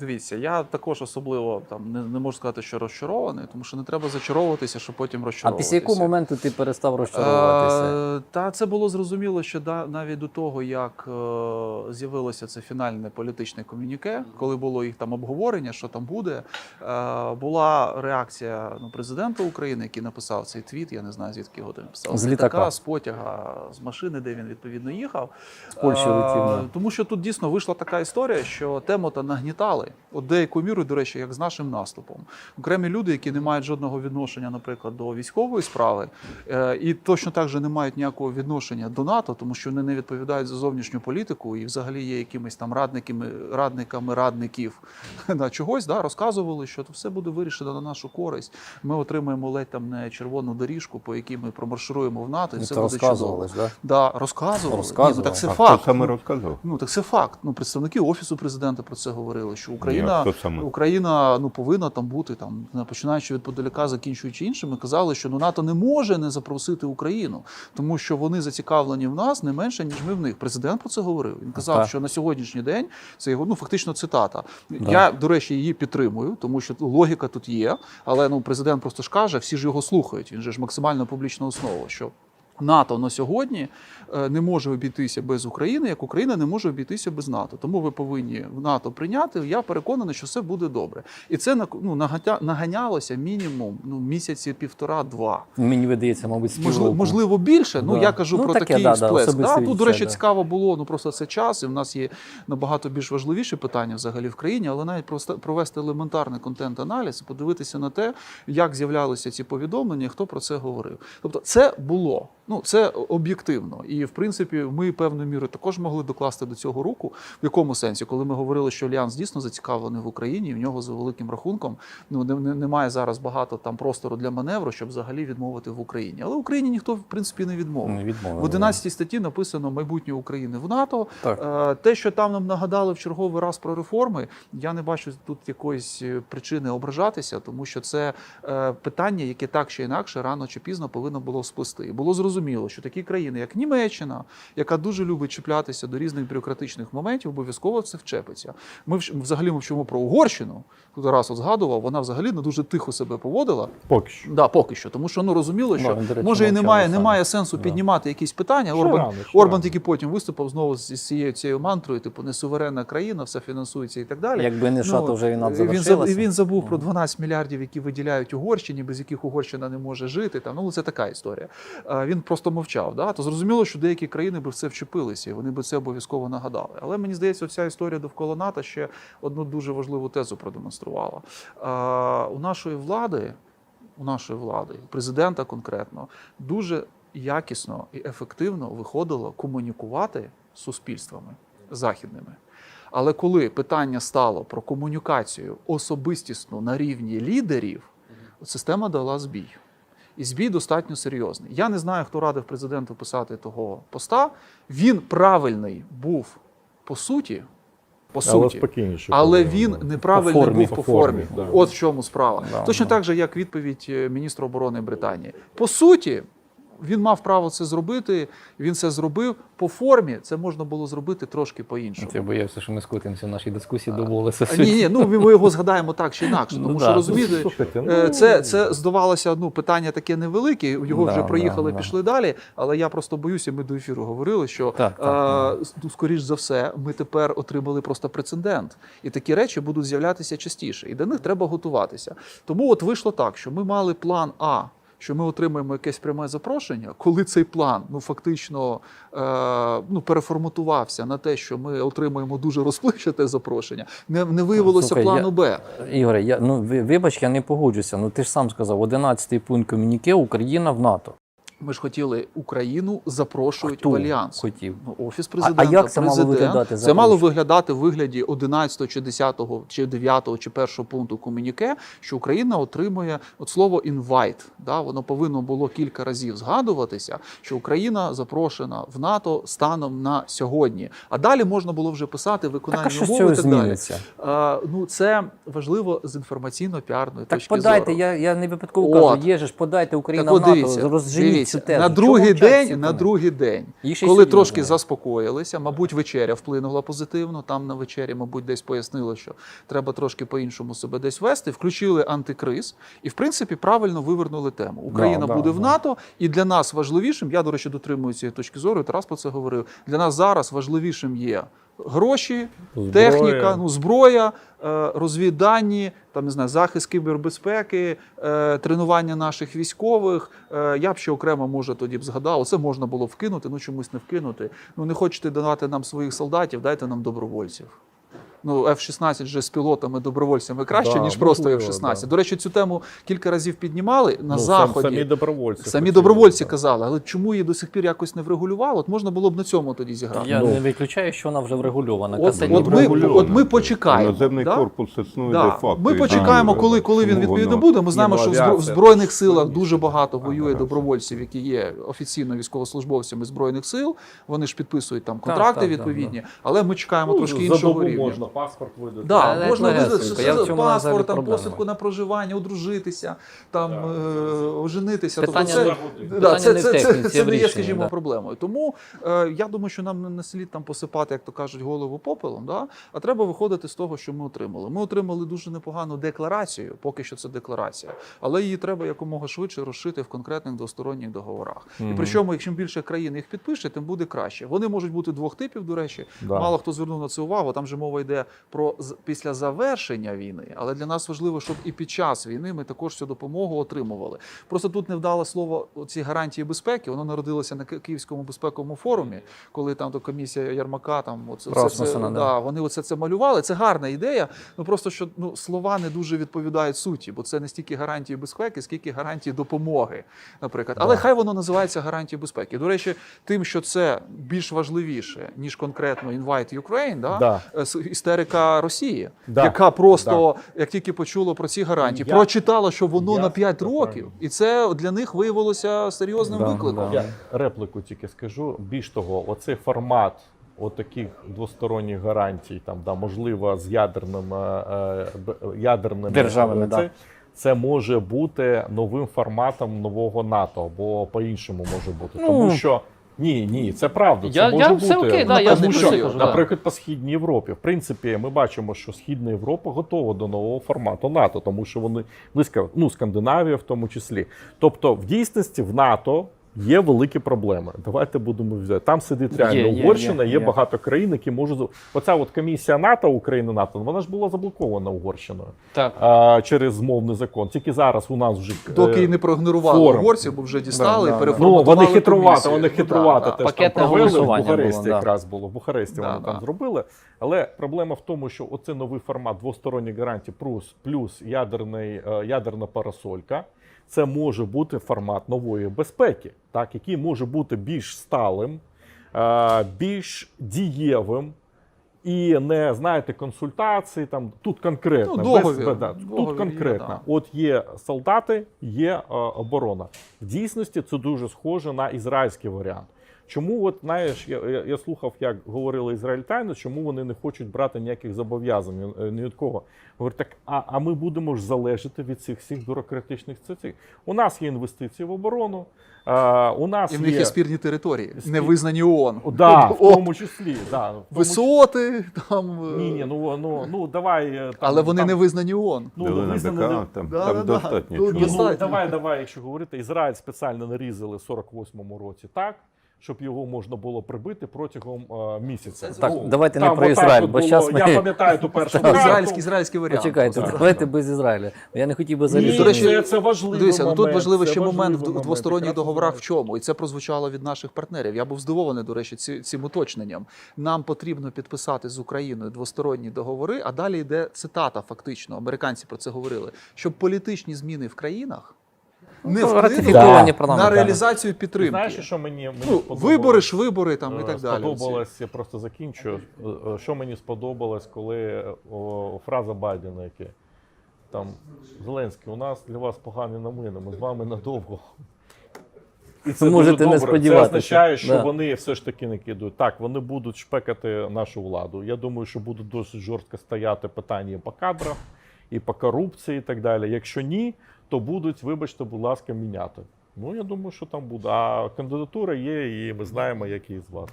дивіться, я також особливо там не, не можу сказати, що розчарований, тому що не треба зачаровуватися, щоб потім А після якого моменту ти перестав розчаровуватися? Е, Та це було зрозуміло, що да, навіть до того, як е, з'явилося це фінальне політичне комюніке, коли було їх там обговорення, що там буде, е, була реакція ну, президента України, який написав цей твіт. Я не знаю, звідки його там написав. З літака. з потяга, з машини, де він відповідно їхав. З Польщі Е, летів, да. Тому що тут дійсно вийшла така історія, що тему то нагнітали. От деякою мірою, до речі, як з нашим наступом. Окремі люди, які не мають жодного відношення, наприклад, до військової справи, е, і точно так же не мають ніякого відношення до НАТО, тому що вони не відповідають за зовнішню політику і взагалі є якимись там радниками, радниками радників да, чогось, да, розказували, що то все буде вирішено на нашу користь. Ми отримаємо ледь там не червону доріжку, по якій ми промаршируємо в НАТО, і Ну, все Це буде чудово. розказували да? Да, розказували. Розказували. Ні, ну, так це а факт. саме Ну. Ну так це факт. Ну представники офісу президента про це говорили, що Україна, саме? Україна ну повинна там бути там, починаючи від подалека, закінчуючи іншими, казали, що ну НАТО не може не запросити Україну, тому що вони зацікавлені в нас не менше ніж ми в них. Президент про це говорив. Він казав, Так. що на сьогоднішній день це його ну фактично цитата. Да. Я до речі її підтримую, тому що логіка тут є. Але ну президент просто ж каже, всі ж його слухають. Він же ж максимально публічна основа. що НАТО на сьогодні е, не може обійтися без України, як Україна не може обійтися без НАТО. Тому ви повинні в НАТО прийняти. Я переконаний, що все буде добре. І це ну, наганялося мінімум ну, місяці півтора-два. Мені видається, мабуть, Можливо, можливо, більше. Ну я кажу Ну, про таке, такий да, да, сплеск. особисте Да, Тут, до речі, да. цікаво було. Ну просто це час, і в нас є набагато більш важливіші питання взагалі в країні, але навіть просто провести елементарний контент-аналіз, подивитися на те, як з'являлися ці повідомлення, хто про це говорив. Тобто, це було. Ну це об'єктивно. І в принципі, ми певною мірою також могли докласти до цього руку. В якому сенсі, коли ми говорили, що Альянс дійсно зацікавлений в Україні, і в нього за великим рахунком ну не- не- немає зараз багато там простору для маневру, щоб взагалі відмовити в Україні. Але Україні ніхто в принципі не відмовив. Не відмовили, В 11 статті написано майбутнє України в НАТО. Так. Е, Те, що там нам нагадали в черговий раз про реформи, я не бачу тут якоїсь е, причини ображатися, тому що це е, питання, яке так чи інакше рано чи пізно повинно було сплести. Було зрозуміло, що такі країни, як Німеччина, яка дуже любить чіплятися до різних бюрократичних моментів, обов'язково це вчепиться. Ми взагалі мовчимо про Угорщину. Тут раз от згадував, вона взагалі не дуже тихо себе поводила. Поки що. Да, поки що, тому що ну розуміло, що Ну, речі, може і немає, немає сенсу Да. піднімати якісь питання. Ще Орбан, рано, Орбан тільки потім виступив знову з цією цією мантрою, типу не суверенна країна, все фінансується і так далі. Якби не США, то вже він, завершилася. він забув про 12 мільярдів, які виділяють Угорщині, без яких Угорщина не може жити. Там ну це така історія. Він просто мовчав. Да? То зрозуміло, що деякі країни би в це вчепилися, і вони би це обов'язково нагадали. Але мені здається, ця історія довкола НАТО ще одну дуже важливу тезу продемонструвала. А, у нашої влади, у нашої влади, президента конкретно, дуже якісно і ефективно виходило комунікувати з суспільствами західними. Але коли питання стало про комунікацію особистісну на рівні лідерів, система дала збій. І збій достатньо серйозний. Я не знаю, хто радив президенту писати того поста. Він правильний був по суті. По Але суті, але він неправильний По формі. був по По формі. формі, да. От в чому справа. Да, Точно да. так же, як відповідь е, міністра оборони Британії. По суті, він мав право це зробити. Він це зробив по формі. Це можна було зробити трошки по-іншому. Я боявся, що ми скотимося в нашій дискусії. А, Ні, ні, ну ми його згадаємо так чи інакше. Ну, Тому да. що розумієте, Слухайте, е, ну, це, це здавалося ну, питання таке невелике. Його Да, вже проїхали, да. пішли далі. Але я просто боюся, ми до ефіру говорили, що Так, так, е, ну, скоріш за все, ми тепер отримали просто прецедент. І такі речі будуть з'являтися частіше. І до них треба готуватися. Тому от вийшло так, що ми мали план А. Що ми отримаємо якесь пряме запрошення, коли цей план ну фактично е, ну переформатувався на те, що ми отримаємо дуже розпливчате запрошення, не, не виявилося Слухай, плану я- Б. Ігоре, я ну вибач, я не погоджуся. Ну ти ж сам сказав, 11-й пункт комюніке Україна в НАТО. Ми ж хотіли Україну запрошують Хто в альянс. хотів? Ну, офіс президента. а як це мало президент. виглядати, Це мало виглядати в вигляді 11 чи 10 чи 9 чи 1 пункту комюніке, що Україна отримує от слово invite. Да, воно повинно було кілька разів згадуватися, що Україна запрошена в НАТО станом на сьогодні. А далі можна було вже писати Так, виконання а що з цього і так далі. А, ну це важливо з інформаційно-піарної Так точки подайте, зору. я, я не випадково От. кажу, є ж подайте Україна Так в НАТО, дивіться. Цю тезу. на другий день, на другий день, Їх коли трошки заспокоїлися, мабуть, вечеря вплинула позитивно. Там на вечері, мабуть, десь пояснили, що треба трошки по-іншому себе десь вести. Включили антикриз і, в принципі, правильно вивернули тему. Україна да, буде в да. НАТО, і для нас важливішим, я, до речі, дотримую цієї точки зору, Тарас про це говорив. Для нас зараз важливішим є. Гроші, Зброя. техніка, ну зброя, е, розвіддані, там не знаю, захист кібербезпеки, е, тренування наших військових. Е, Я б ще окремо може тоді б згадав, це можна було вкинути, ну чомусь не вкинути. Ну не хочете давати нам своїх солдатів, дайте нам добровольців. Ну, F-16 же з пілотами, добровольцями краще, Да, ніж просто можливо, F-16. да. До речі, цю тему кілька разів піднімали на Ну, заході. Самі добровольці. Самі хотіли, добровольці так. казали, але чому її до сих пір якось не врегулювали? От можна було б на цьому тоді зіграти. Я Ну. не виключаю, що вона вже врегульована. От, Касетні от, ми, от ми почекаємо. Іноземний да? корпус існує Да. де-факто. Ми почекаємо, коли, коли він відповідно воно- буде. Ми знаємо, що ну, в збро- в збройних силах дуже багато воює Ага. добровольців, які є офіційно військовослужбовцями збройних сил. Вони ж підписують там контракти так, так, відповідні, але ми чекаємо Ну, трошки іншого рівня. Паспорт видати. Да, Але можна легесенько. видати Я в цьому паспорт, там, проблеми посвідку на проживання, одружитися, там Так. е, оженитися. Питання тобто це, не- да, питання це, не в це, це, техніці, це а в не є, рішенні, скажімо, да. проблемою. Тому е, я думаю, що нам не- не слід там посипати, як то кажуть, голову попелом. Да? А треба виходити з того, що ми отримали. Ми отримали дуже непогану декларацію, поки що це декларація, але її треба якомога швидше розшити в конкретних двосторонніх договорах. І Мгм. причому, якщо більше країн їх підпише, тим буде краще. Вони можуть бути двох типів, до речі. Да. Мало хто звернув на це увагу. Там же мова йде про з- після завершення війни, але для нас важливо, щоб і під час війни ми також цю допомогу отримували. Просто тут не вдало слово ці гарантії безпеки. Воно народилося на Київському безпековому форумі, коли там то комісія Ярмака, там оце, це, це, да. да, вони оце це малювали. Це гарна ідея. Ну просто що ну слова не дуже відповідають суті, бо це не стільки гарантії безпеки, скільки гарантії допомоги, наприклад. Але хай воно називається гарантії безпеки. До речі, тим, що це більш важливіше ніж конкретно Invite Ukraine, да? Да. Істерика Росії, Да. яка просто як тільки почула про ці гарантії, Я- прочитала, що воно Я- на 5 років, і це для них виявилося серйозним Да, викликом. да. Я репліку тільки скажу. Більш того, оцей формат отаких двосторонніх гарантій, там да, можливо, з ядерним, е, е, ядерними Державами, це, да. це може бути новим форматом нового НАТО, або по-іншому може бути. Ну, Тому що ні, ні, це правда. Це Я- може я- бути. все окей, да, я тому ж що, кажу, наприклад, да. по східній Європі, в принципі, ми бачимо, що Східна Європа готова до нового формату НАТО, тому що вони близько, ну Скандинавія в тому числі. Тобто, в дійсності в НАТО. Є великі проблеми. Давайте будемо взяти. Там сидить реально Є, є, Угорщина, є, є, є. багато країн, які можуть. Оця от комісія НАТО, України НАТО, вона ж була заблокована Угорщиною Так. а, через мовний закон. Тільки зараз у нас вже Доки е, не проігнорували форум. угорців, бо вже дістали Да, і да, Ну, вони хитрувати, комісію. вони Ну, хитрувати да, да. теж там провели, в Бухаресті було, да. було. В Бухаресті Да, вони да. там зробили. Але проблема в тому, що оце новий формат двосторонніх гарантій плюс, плюс ядерний, е, ядерна парасолька. Це може бути формат нової безпеки, так, який може бути більш сталим, е, більш дієвим. І не знаєте консультації там тут конкретно Ну, договір. без- да, Договір тут є, да. От є солдати, є е, оборона. В дійсності це дуже схоже на ізраїльський варіант. Чому, от знаєш, я, я, я слухав, як говорили ізраїльтяни, чому вони не хочуть брати ніяких зобов'язань е, ні від кого. Говорять, так а, а ми будемо ж залежати від цих всіх бюрократичних цих. У нас є інвестиції в оборону. А, у нас І в них є є спірні території, Спір- не визнані ООН. да, в тому числі. Да, в тому Висоти там. е, ні, ні, ну, ну, ну давай. е, Там, але вони там, не визнані ООН. ну, не- там, Да, там да, да. достатньо. Ну, чого. Ну, давай, давай, якщо говорити, Ізраїль спеціально нарізали в 48-му році так, щоб його можна було прибити протягом е, місяця. Так, Ну, давайте не там про отак Ізраїль, от бо було. щас ми- Я пам'ятаю ту першу карту. Ізраїльський ізраїльський варіант. Почекайте, Так. давайте без Ізраїля. Я не хотів би Ні, залізти. До речі, це, це важливий Дивіться, ну тут важливий це ще момент важливий в момент. двосторонніх Якраз договорах в чому, і це прозвучало від наших партнерів. Я був здивований, до речі, ці, цим уточненням. Нам потрібно підписати з Україною двосторонні договори, а далі йде цитата. Фактично, американці про це говорили, щоб політичні зміни в країнах не Ну, вплинули Да. на реалізацію підтримки. Знаєш, що мені, мені ну, вибори ж вибори там і Е, так далі. Сподобалось, я просто закінчу. Е, Що мені сподобалось, коли о, фраза Байдена, яке там Зеленський, у нас для вас погані новини, ми з вами надовго. І це можете дуже не сподіватися. Це означає, що Да. вони все ж таки не кидуть. Так, вони будуть шпекати нашу владу. Я думаю, що будуть досить жорстко стояти питання і по кадрах, і по корупції, і так далі. Якщо ні, то будуть, вибачте, будь ласка, міняти. Ну я думаю, що там буде. А кандидатура є, і ми знаємо, як її звати.